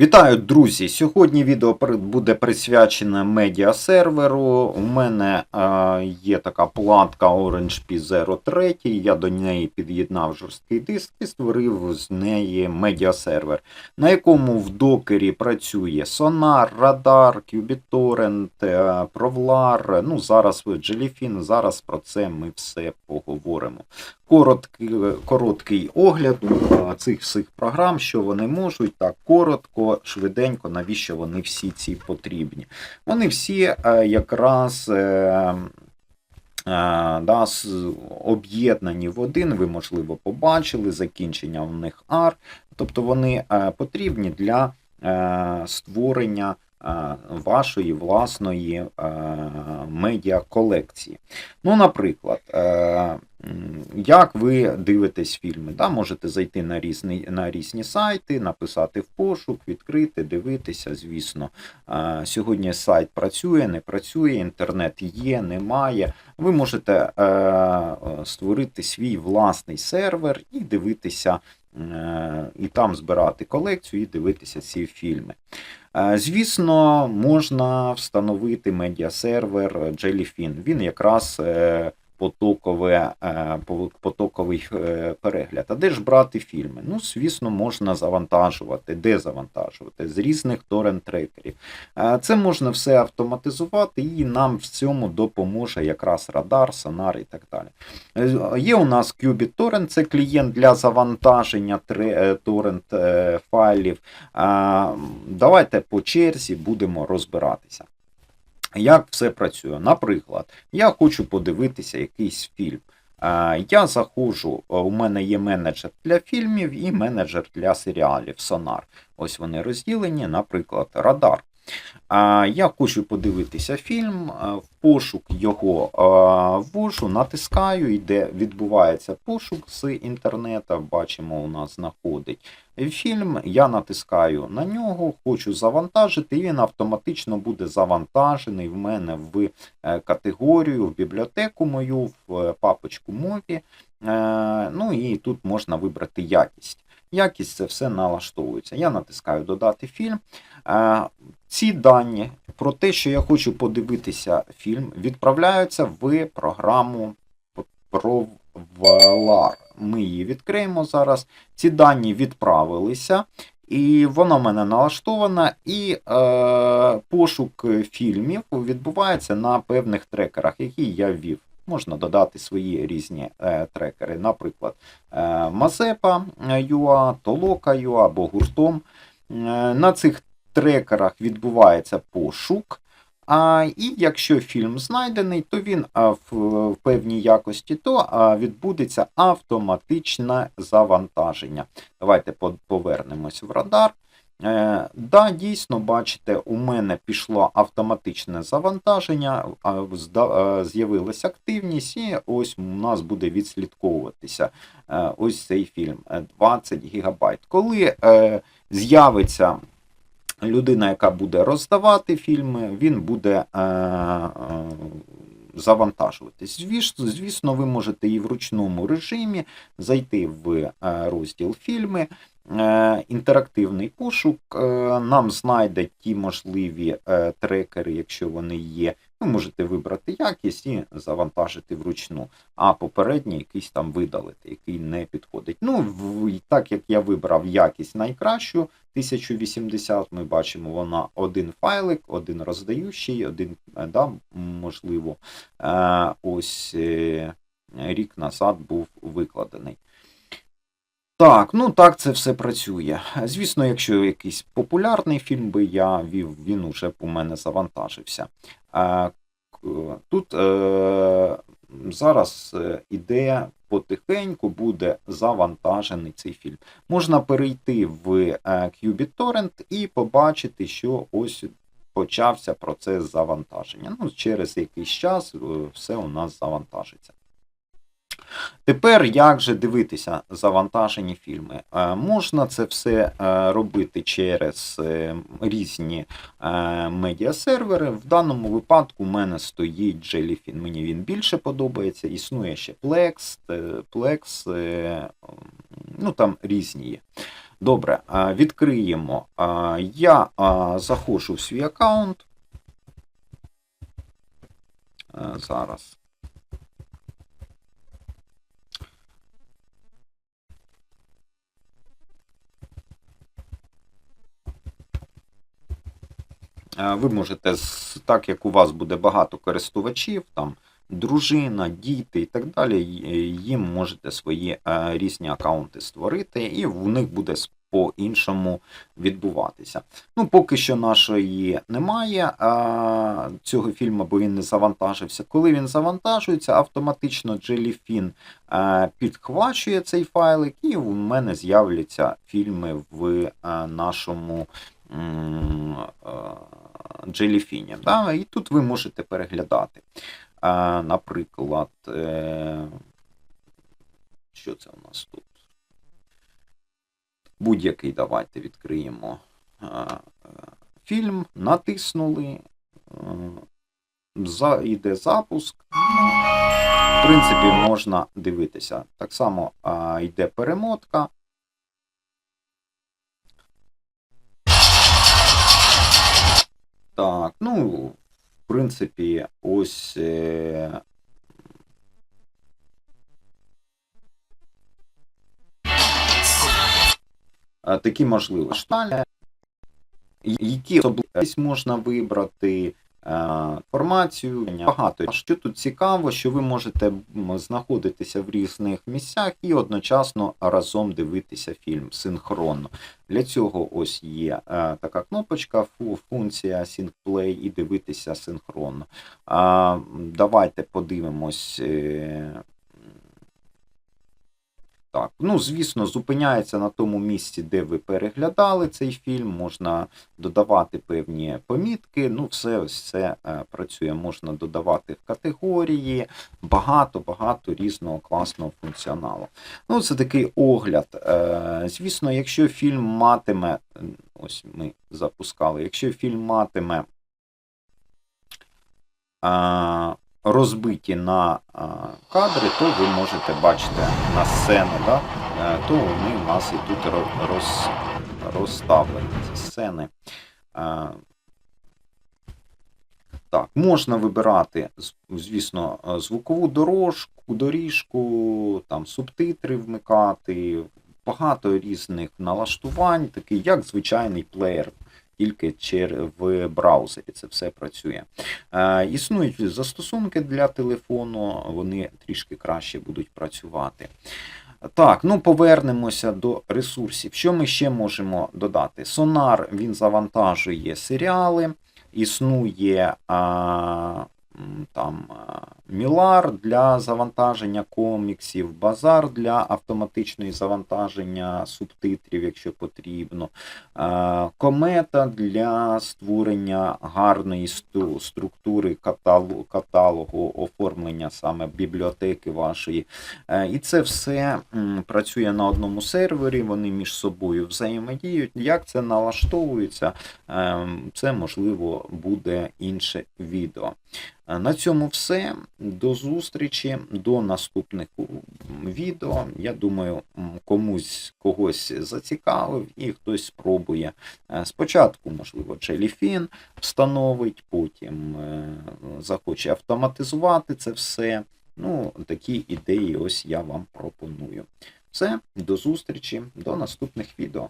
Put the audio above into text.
Вітаю, друзі! Сьогодні відео буде присвячене медіасерверу. У мене е, є така платка Orange P 03, я до неї під'єднав жорсткий диск і створив з неї медіасервер, на якому в докері працює Sonar, Radar, QBTorrent, е, Provlar, ну зараз Jellyfin, зараз про це ми все поговоримо. Короткий, короткий огляд е, цих всіх програм, що вони можуть, так коротко, швиденько, навіщо вони всі ці потрібні. Вони всі е, якраз е, е, да, об'єднані в один, ви, можливо, побачили закінчення в них ар. тобто вони потрібні для створення вашої власної е, медіаколекції. Ну, наприклад, е, як ви дивитесь фільми? Да? Можете зайти на різні, на різні сайти, написати в пошук, відкрити, дивитися. Звісно, Е, сьогодні сайт працює, не працює, інтернет є, немає. Ви можете е, е, створити свій власний сервер і дивитися, е, і там збирати колекцію і дивитися ці фільми. Звісно, можна встановити медіасервер Jellyfin. Він якраз е, потокове, е, потоковий е, перегляд. А де ж брати фільми? Ну, звісно, можна завантажувати. Де завантажувати? З різних торрент-трекерів. Е, Це можна все автоматизувати, і нам в цьому допоможе якраз радар, сонар і так далі. Є у нас Qubit Torrent, це клієнт для завантаження торрент файлів. Давайте по черзі будемо розбиратися. Як все працює? Наприклад, я хочу подивитися якийсь фільм. Я заходжу, е, у мене є менеджер для фільмів і менеджер для серіалів Sonar. Ось вони розділені, наприклад, Радар. Я хочу подивитися фільм, в пошук його ввожу, натискаю, йде, відбувається пошук з інтернету. Бачимо, у нас знаходить фільм. Я натискаю на нього, хочу завантажити, і він автоматично буде завантажений в мене в е, категорію, в бібліотеку мою, в е, папочку мові. Е, Ну і тут можна вибрати якість. Якість це все налаштовується. Я натискаю додати фільм. Е, Ці дані про те, що я хочу подивитися фільм, відправляються в програму Provlar. Ми її відкриємо зараз. Ці дані відправилися, і вона в мене налаштована, і е, пошук фільмів відбувається на певних трекерах, які я ввів. Можна додати свої різні е, трекери, наприклад, е, Mazeppa UA, Toloka UA або гуртом. Е, на цих трекерах відбувається пошук. А, і якщо фільм знайдений, то він в, певній якості, то відбудеться автоматичне завантаження. Давайте повернемось в радар. Е, да, дійсно, бачите, у мене пішло автоматичне завантаження, е, з'явилася активність, і ось у нас буде відслідковуватися е, ось цей фільм е, 20 гігабайт. Коли е, з'явиться людина, яка буде роздавати фільми, він буде е, е, завантажуватись. Звісно, ви можете і в ручному режимі зайти в е, розділ фільми. Е, Інтерактивний пошук е, нам знайде ті можливі е, трекери, якщо вони є. Ви можете вибрати якість і завантажити вручну, а попередній якийсь там видалити, який не підходить. Ну, так як я вибрав якість найкращу, 1080, ми бачимо, вона один файлик, один роздаючий, один, да, можливо, ось рік назад був викладений. Так, ну так це все працює. Звісно, якщо якийсь популярний фільм би я вів, він уже у мене завантажився. Тут е, зараз е, іде потихеньку буде завантажений цей фільм. Можна перейти в е, Qubit і побачити, що ось почався процес завантаження. Ну, через якийсь час все у нас завантажиться. Тепер як же дивитися завантажені фільми? Е, Можна це все е, робити через е, різні медіасервери. В даному випадку у мене стоїть Jellyfin. Мені він більше подобається. Існує ще Plex, Plex, ну там різні є. Добре, відкриємо. Я заходжу в свій аккаунт. Зараз. Ви можете, так як у вас буде багато користувачів, там дружина, діти і так далі, їм можете свої е, різні аккаунти створити, і в них буде по-іншому відбуватися. Ну, поки що нашої немає цього фільму, бо він не завантажився. Коли він завантажується, автоматично Jellyfin е, підхвачує цей файлик, і у мене з'являться фільми в е, нашому е, Jellyfin. Да? І тут ви можете переглядати. Е, Наприклад, е, що це у нас тут? Будь-який давайте відкриємо е, фільм, натиснули, за, йде запуск. В принципі, можна дивитися. Так само е, йде перемотка. Так, ну, в принципі, ось. Е... Такі можливості. Далі, Які особливості можна вибрати, інформацію, багато. А Що тут цікаво, що ви можете знаходитися в різних місцях і одночасно разом дивитися фільм синхронно. Для цього ось є е, така кнопочка, фу- функція SyncPlay і дивитися синхронно. Давайте подивимось. Так, ну звісно, зупиняється на тому місці, де ви переглядали цей фільм. Можна додавати певні помітки. Ну, все ось це е, працює. Можна додавати в категорії, багато-багато різного класного функціоналу. Ну, це такий огляд. Е, Звісно, якщо фільм матиме, ось ми запускали, якщо фільм матиме е, розбиті на кадри, то ви можете бачити на сцени, да? е, то вони у нас і тут роз, розставлені ці сцени. Е, Так, можна вибирати, звісно, е, звукову дорожку, доріжку, там субтитри вмикати, багато різних налаштувань, такий як звичайний плеєр, тільки в браузері це все працює. Е, Існують застосунки для телефону, вони трішки краще будуть працювати. Так, ну повернемося до ресурсів. Що ми ще можемо додати? Сонар він завантажує серіали, існує а, там Мілар для завантаження коміксів, базар для автоматичної завантаження субтитрів, якщо потрібно, а, комета для створення гарної структури каталогу, каталогу оформлення саме бібліотеки вашої. Е, І це все працює на одному сервері, вони між собою взаємодіють. Як це налаштовується, ем, це можливо буде інше відео. Е, На цьому все. До зустрічі, до наступних відео. Я думаю, комусь когось зацікавив і хтось спробує. Е, Спочатку, можливо, Jellyfin встановить, потім е, захоче автоматизувати це все. Ну, такі ідеї ось я вам пропоную. Все, до зустрічі, до наступних відео.